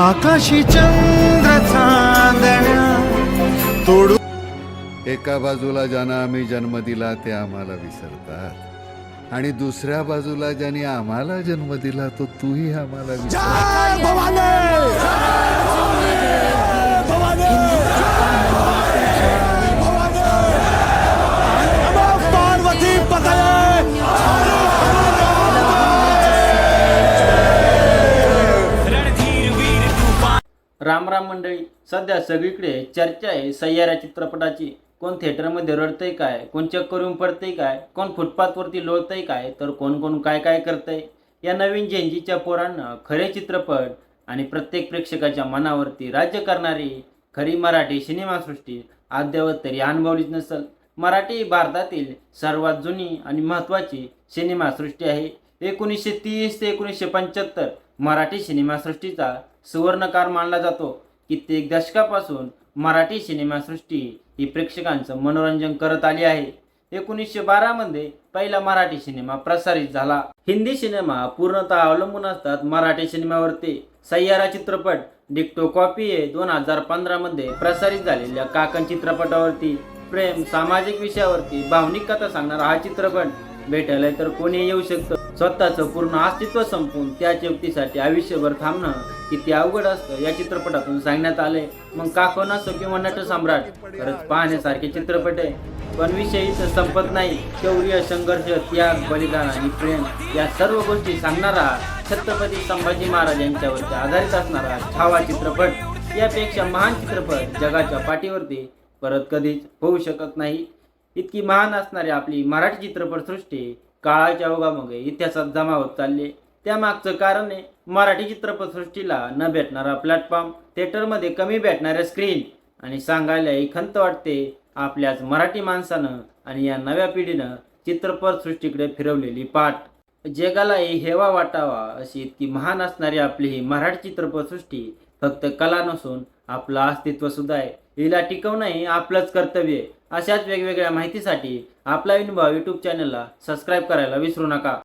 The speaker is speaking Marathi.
आकाशी चंद्र चांदण्या तोडू एका बाजूला ज्यांना आम्ही जन्म दिला ते आम्हाला विसरतात. आणि दुसऱ्या बाजूला ज्याने आम्हाला जन्म दिला तो तूही आम्हाला विसर राम मंडळी सध्या सगळीकडे चर्चा आहे सय्यारा चित्रपटाची. कोण थिएटरमध्ये रडतंय काय? कोण चक्कर येऊन पडतंय काय? कोण फुटपाथवरती लोळतंय काय? तर कोण कोण काय काय करतंय? या नवीन जेंजीच्या पोरांना खरे चित्रपट आणि प्रत्येक प्रेक्षकाच्या मनावरती राज्य करणारी खरी मराठी सिनेमासृष्टी अद्यावत तरी अनुभवलीच नसल. मराठी ही भारतातील सर्वात जुनी आणि महत्त्वाची सिनेमासृष्टी आहे. एकोणीसशे तीस ते एकोणीसशे पंच्याहत्तर मराठी सिनेमासृष्टीचा सुवर्णकार मानला जातो कित्येक दशकापासून मराठी सिनेमासृष्टी ही प्रेक्षकांचं मनोरंजन करत आली आहे. एकोणीसशे बारामध्ये पहिला मराठी सिनेमा प्रसारित झाला. हिंदी सिनेमा पूर्णतः अवलंबून असतात मराठी सिनेमावरती. सय्यारा चित्रपट डिक्टो कॉपी हे दोन हजार पंधरामध्ये प्रसारित झालेल्या काकण चित्रपटावरती. प्रेम सामाजिक विषयावरती भावनिक कथा सांगणारा हा चित्रपट भेटायला तर कोणी येऊ शकतं. स्वतःचं पूर्ण अस्तित्व संपून त्या चेवतीसाठी आयुष्यभर थांबणं किती अवघड असतं या चित्रपटातून सांगण्यात आले मग काकोन असो किंवा नट सम्राट खरंच पाहण्यासारखे चित्रपट आहे. पण विषय इथं संपत नाही. शौर्य संघर्ष त्याग बलिदान आणि प्रेम या सर्व गोष्टी सांगणारा छत्रपती संभाजी महाराज यांच्यावरती आधारित असणारा छावा चित्रपट. यापेक्षा महान चित्रपट जगाच्या पाठीवरती परत कधीच होऊ शकत नाही. इतकी महान असणारी आपली मराठी चित्रपटसृष्टी काळाच्या ओघामध्ये इतिहासात जमा होत चालले. त्यामागचं कारण आहे मराठी चित्रपटसृष्टीला न भेटणारा प्लॅटफॉर्म थिएटरमध्ये कमी भेटणाऱ्या स्क्रीन आणि सांगायलाही खंत वाटते आपल्याच मराठी माणसानं आणि या नव्या पिढीनं चित्रपटसृष्टीकडे फिरवलेली पाठ. जगालाही हेवा वाटावा अशी इतकी महान असणारी आपली ही मराठी चित्रपटसृष्टी फक्त कला नसून आपलं अस्तित्व सुद्धा आहे. हिला टिकवणं हे आपलंच कर्तव्य आहे. अशाच वेगवेगळ्या माहितीसाठी आपला विनभाव यूट्यूब चॅनलला सबस्क्राईब करायला विसरू नका.